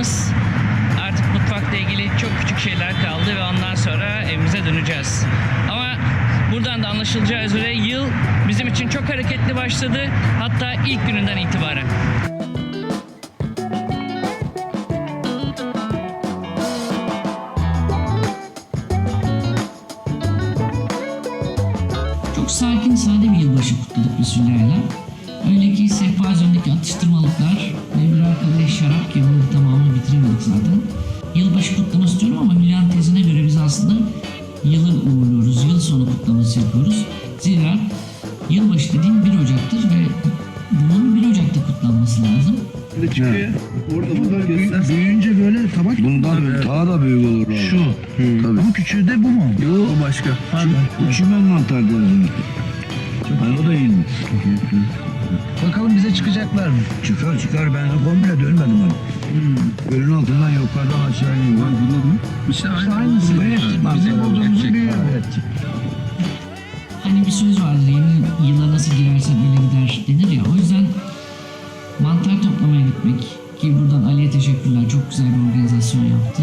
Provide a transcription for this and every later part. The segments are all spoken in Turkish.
yıldaki 12. sabahımız. Artık mutfakla ilgili çok küçük şeyler kaldı ve ondan sonra evimize döneceğiz. Ama buradan da anlaşılacağı üzere yıl bizim için çok hareketli başladı. Hatta ilk gününden itibaren. Çok sakin, sade bir yılbaşı kutladık biz Hülya'yla. Öyle ki sehpa üzerindeki atıştırmalıklar ve birer kadeh şarap ki bunu tamamını bitiremedik zaten. Yılbaşı kutlaması diyorum ama Hülya'nın tezine göre biz aslında yılı uğurluyoruz, yıl sonu kutlaması yapıyoruz. Zira yılbaşı dediğim 1 Ocak'tır ve bunun 1 Ocak'ta kutlanması lazım. de çıkıyor. Orada Büyü- göster. büyüyünce böyle tabak Bundan Tabii. daha da büyük olur abi. Şu. Tabii. Ama küçüğü de bu mu? Yok. O başka. Bu çimen mantar ona. Yani o da yenir. Bakalım bize çıkacaklar mı? Çıkar çıkar ben komple dönmedim hani. Gölün altından yukarıdan aşağı iniyor. Bunlar mı? İşte İşte aynı. aynısı. Evet. Bizim Gerçek. büyüğü. Evet. Hani bir söz vardır yeni yıla nasıl girersen öyle gider denir ya. O yüzden mantar toplamaya gitmek ki buradan Ali'ye teşekkürler. Çok güzel bir organizasyon yaptı.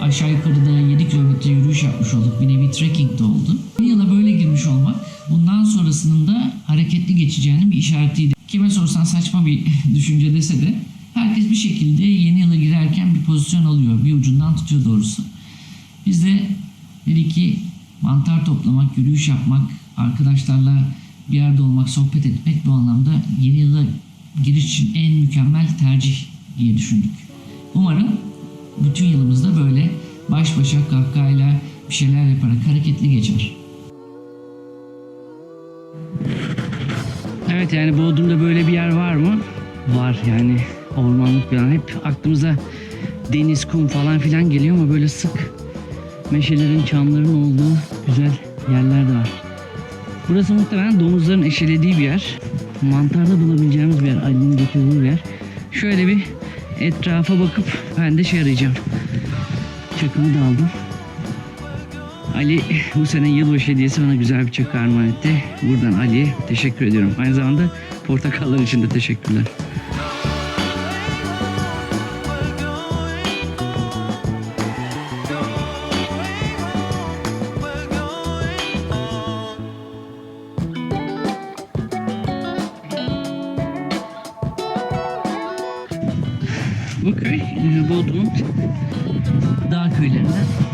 Aşağı yukarı da 7 kilometre yürüyüş yapmış olduk. Bir nevi trekking de oldu. Bir yıla böyle girmiş olmak bundan sonrasının da hareketli geçeceğinin bir işaretiydi. Kime sorsan saçma bir düşünce dese de herkes bir şekilde yeni yıla girerken bir pozisyon alıyor. Bir ucundan tutuyor doğrusu. Biz de dedik ki mantar toplamak, yürüyüş yapmak, arkadaşlarla bir yerde olmak, sohbet etmek bu anlamda yeni yıla giriş için en mükemmel tercih diye düşündük. Umarım bütün yılımızda böyle baş başa kahkahayla bir şeyler yaparak hareketli geçer. Evet yani Bodrum'da böyle bir yer var mı? Var yani ormanlık falan. Hep aklımıza deniz, kum falan filan geliyor ama böyle sık meşelerin, çamların olduğu güzel yerler de var. Burası muhtemelen domuzların eşelediği bir yer. Mantarda bulabileceğimiz bir yer. Ali'nin getirdiği bir yer. Şöyle bir etrafa bakıp ben de şey arayacağım. Çakımı da aldım. Ali bu sene yılbaşı hediyesi bana güzel bir çakı armağan etti. Buradan Ali'ye teşekkür ediyorum. Aynı zamanda portakallar için de teşekkürler. Bu köy e, Bodrum'un dağ köylerinden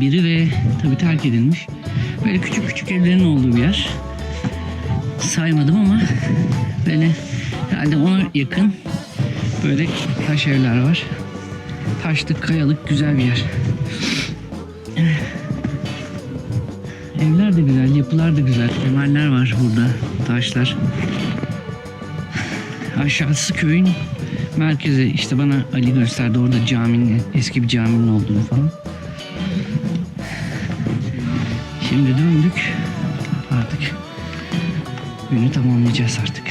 biri ve tabii terk edilmiş. Böyle küçük küçük evlerin olduğu bir yer. Saymadım ama böyle herhalde ona yakın böyle taş evler var. Taşlık, kayalık güzel bir yer. Evler de güzel, yapılar da güzel. Temeller var burada, taşlar. Aşağısı köyün merkezi. İşte bana Ali gösterdi orada caminin, eski bir caminin olduğunu falan. Şimdi döndük. Artık günü tamamlayacağız artık.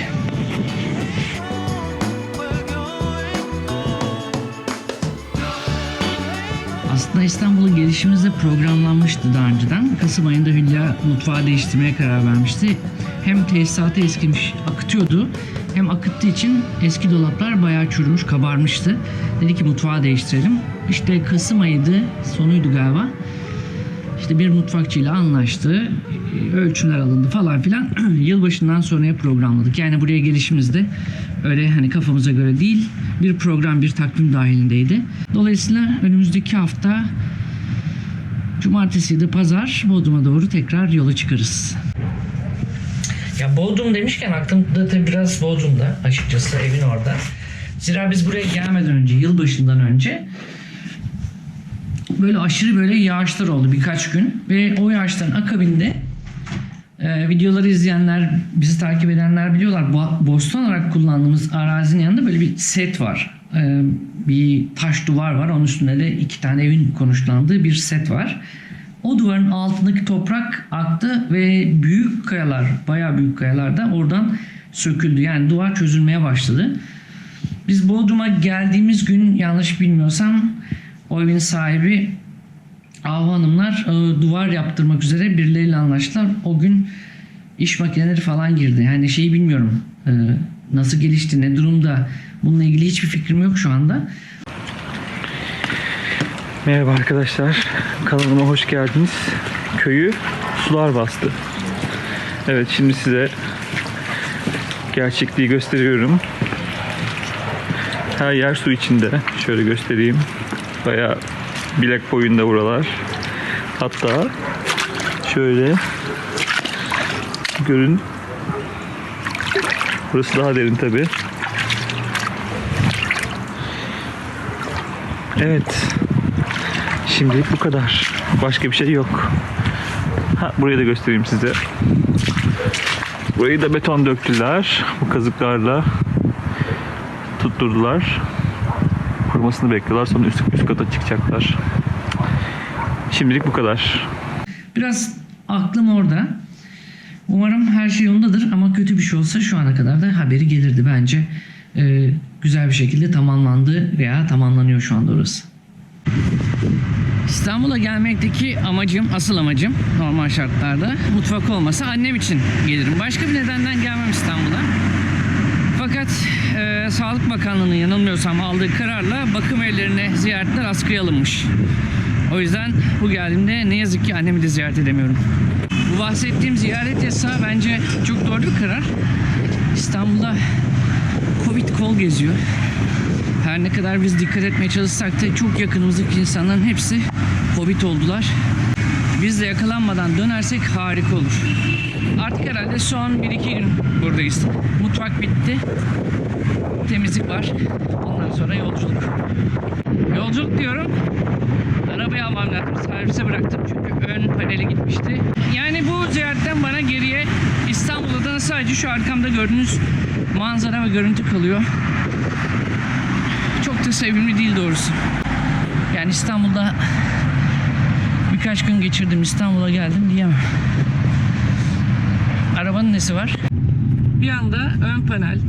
Aslında İstanbul'a gelişimiz de programlanmıştı daha önceden. Kasım ayında Hülya mutfağı değiştirmeye karar vermişti. Hem tesisatı eskimiş, akıtıyordu. Hem akıttığı için eski dolaplar bayağı çürümüş, kabarmıştı. Dedi ki mutfağı değiştirelim. İşte Kasım ayıydı, sonuydu galiba. İşte bir mutfakçıyla anlaştı. Ölçümler alındı falan filan. Yılbaşından sonraya programladık. Yani buraya gelişimizde öyle hani kafamıza göre değil bir program bir takvim dahilindeydi. Dolayısıyla önümüzdeki hafta cumartesi de pazar Bodrum'a doğru tekrar yola çıkarız. Ya Bodrum demişken aklımda tabii biraz Bodrum'da açıkçası evin orada. Zira biz buraya gelmeden önce, yılbaşından önce böyle aşırı böyle yağışlar oldu birkaç gün ve o yağışların akabinde e, videoları izleyenler, bizi takip edenler biliyorlar. Bo- Boston olarak kullandığımız arazinin yanında böyle bir set var. E, bir taş duvar var. Onun üstünde de iki tane evin konuşlandığı bir set var. O duvarın altındaki toprak aktı ve büyük kayalar, bayağı büyük kayalar da oradan söküldü. Yani duvar çözülmeye başladı. Biz Bodrum'a geldiğimiz gün yanlış bilmiyorsam o evin sahibi Ahu Hanımlar e, duvar yaptırmak üzere birileriyle anlaştılar. O gün iş makineleri falan girdi. Yani şeyi bilmiyorum. e, nasıl gelişti, ne durumda bununla ilgili hiçbir fikrim yok şu anda. Merhaba arkadaşlar. Kanalıma hoş geldiniz. Köyü sular bastı. Evet şimdi size gerçekliği gösteriyorum. Her yer su içinde. Şöyle göstereyim. Bayağı bilek boyunda buralar. Hatta şöyle görün. Burası daha derin tabi. Evet. Şimdilik bu kadar. Başka bir şey yok. Ha, burayı da göstereyim size. Burayı da beton döktüler. Bu kazıklarla tutturdular. Kurumasını bekliyorlar. Sonra üst, üst kata çıkacaklar. Şimdilik bu kadar. Biraz aklım orada. Umarım her şey yolundadır ama kötü bir şey olsa şu ana kadar da haberi gelirdi bence. Ee, güzel bir şekilde tamamlandı veya tamamlanıyor şu anda orası. İstanbul'a gelmekteki amacım, asıl amacım normal şartlarda mutfak olmasa annem için gelirim. Başka bir nedenden gelmem İstanbul'a. Sağlık Bakanlığı'nın yanılmıyorsam aldığı kararla bakım evlerine ziyaretler askıya alınmış. O yüzden bu geldiğimde ne yazık ki annemi de ziyaret edemiyorum. Bu bahsettiğim ziyaret yasağı bence çok doğru bir karar. İstanbul'da Covid kol geziyor. Her ne kadar biz dikkat etmeye çalışsak da çok yakınımızdaki insanların hepsi Covid oldular. Biz de yakalanmadan dönersek harika olur. Artık herhalde son 1-2 gün buradayız. Mutfak bitti. Temizlik var. Ondan sonra yolculuk. Yolculuk diyorum. Arabayı almam lazım. Servise bıraktım çünkü ön paneli gitmişti. Yani bu ziyaretten bana geriye İstanbul'da sadece şu arkamda gördüğünüz manzara ve görüntü kalıyor. Çok da sevimli değil doğrusu. Yani İstanbul'da birkaç gün geçirdim İstanbul'a geldim diyemem. Arabanın nesi var? Bir anda ön panel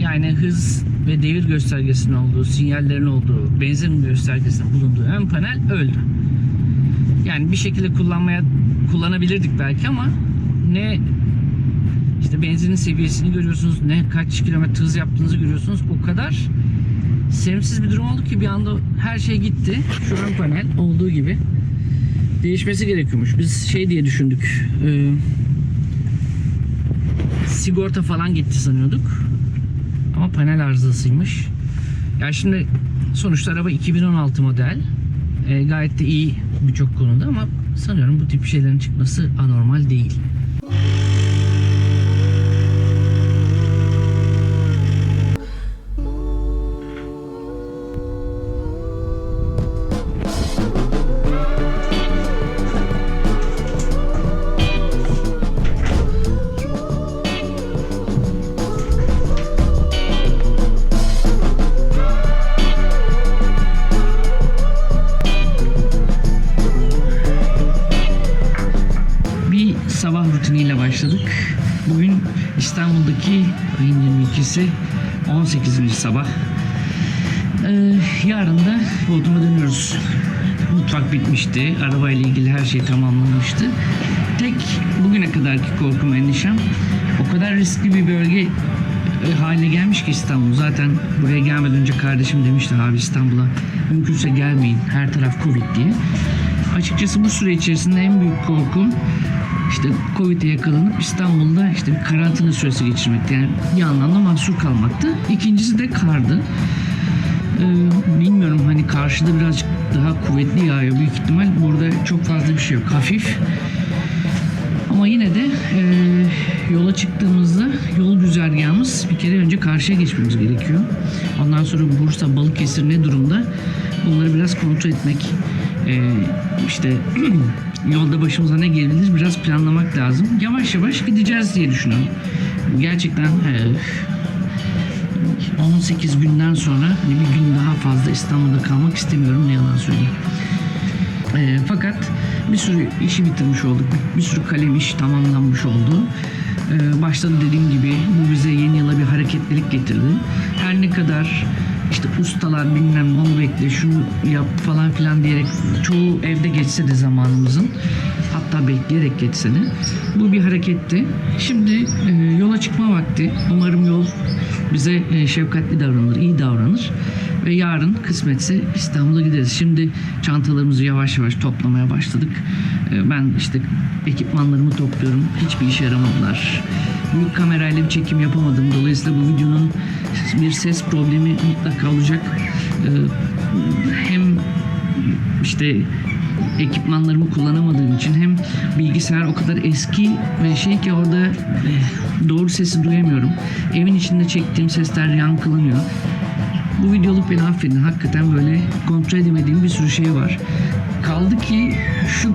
yani hız ve devir göstergesinin olduğu, sinyallerin olduğu, benzin göstergesinin bulunduğu ön panel öldü. Yani bir şekilde kullanmaya kullanabilirdik belki ama ne işte benzinin seviyesini görüyorsunuz, ne kaç kilometre hız yaptığınızı görüyorsunuz. O kadar sevimsiz bir durum oldu ki bir anda her şey gitti. Şu ön panel olduğu gibi değişmesi gerekiyormuş. Biz şey diye düşündük. E, sigorta falan gitti sanıyorduk. Ama panel arızasıymış. Yani şimdi sonuçta araba 2016 model. E, gayet de iyi birçok konuda ama sanıyorum bu tip şeylerin çıkması anormal değil. Başladık. Bugün İstanbul'daki ayın 22'si 18. sabah. Ee, yarın da Bodrum'a dönüyoruz. Mutfak bitmişti. Arabayla ilgili her şey tamamlanmıştı. Tek bugüne kadarki korkum, endişem o kadar riskli bir bölge e, haline gelmiş ki İstanbul. Zaten buraya gelmeden önce kardeşim demişti abi İstanbul'a mümkünse gelmeyin. Her taraf Covid diye. Açıkçası bu süre içerisinde en büyük korkum işte Covid'e yakalanıp İstanbul'da işte bir karantina süresi geçirmekti. Yani bir anlamda mahsur kalmaktı. İkincisi de kardı. Ee, bilmiyorum hani karşıda birazcık daha kuvvetli yağıyor büyük ihtimal. Burada çok fazla bir şey yok. Hafif. Ama yine de e, yola çıktığımızda yol güzergahımız bir kere önce karşıya geçmemiz gerekiyor. Ondan sonra Bursa, Balıkesir ne durumda? Bunları biraz kontrol etmek, e, işte yolda başımıza ne gelebilir biraz planlamak lazım. Yavaş yavaş gideceğiz diye düşünüyorum. Gerçekten e, 18 günden sonra hani bir gün daha fazla İstanbul'da kalmak istemiyorum ne yalan söyleyeyim. E, fakat bir sürü işi bitirmiş olduk. Bir, bir sürü kalem iş tamamlanmış oldu. E, başta dediğim gibi bu bize yeni yıla bir hareketlilik getirdi. Her ne kadar işte ustalar bilmem onu bekle şunu yap falan filan diyerek çoğu evde geçse de zamanımızın hatta bekleyerek geçse de bu bir hareketti. Şimdi e, yola çıkma vakti. Umarım yol bize e, şefkatli davranır, iyi davranır. Ve yarın kısmetse İstanbul'a gideriz. Şimdi çantalarımızı yavaş yavaş toplamaya başladık. E, Ben işte ekipmanlarımı topluyorum. Hiçbir işe yaramadılar. Büyük kamerayla bir çekim yapamadım. Dolayısıyla bu videonun bir ses problemi mutlaka olacak. E, Hem işte ekipmanlarımı kullanamadığım için hem bilgisayar o kadar eski ve şey ki orada doğru sesi duyamıyorum. Evin içinde çektiğim sesler yankılanıyor. Bu videoluk beni affedin. Hakikaten böyle kontrol edemediğim bir sürü şey var. Kaldı ki şu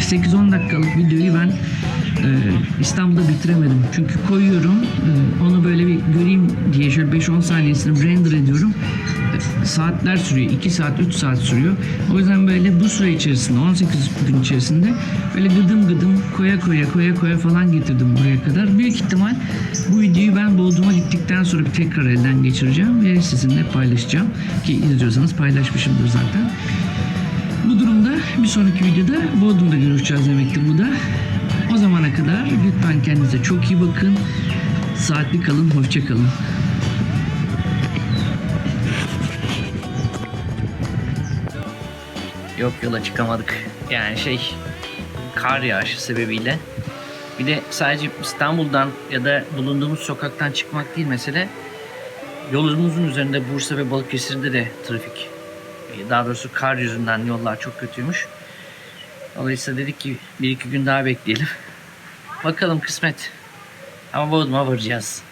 8-10 dakikalık videoyu ben İstanbul'da bitiremedim. Çünkü koyuyorum, e, onu böyle bir göreyim diye şöyle 5-10 saniyesini render ediyorum. E, saatler sürüyor, 2 saat, 3 saat sürüyor. O yüzden böyle bu süre içerisinde, 18 gün içerisinde böyle gıdım gıdım koya koya koya koya falan getirdim buraya kadar. Büyük ihtimal bu videoyu ben Bodrum'a gittikten sonra bir tekrar elden geçireceğim ve sizinle paylaşacağım. Ki izliyorsanız paylaşmışımdır zaten. Bu durumda bir sonraki videoda Bodrum'da görüşeceğiz demektir bu da. O zamana kadar lütfen kendinize çok iyi bakın. Saatli kalın, hoşça kalın. Yok yola çıkamadık. Yani şey kar yağışı sebebiyle. Bir de sadece İstanbul'dan ya da bulunduğumuz sokaktan çıkmak değil mesele. Yolumuzun üzerinde Bursa ve Balıkesir'de de trafik daha doğrusu kar yüzünden yollar çok kötüymüş. Dolayısıyla dedik ki bir iki gün daha bekleyelim. Bakalım kısmet. Ama Bodrum'a varacağız.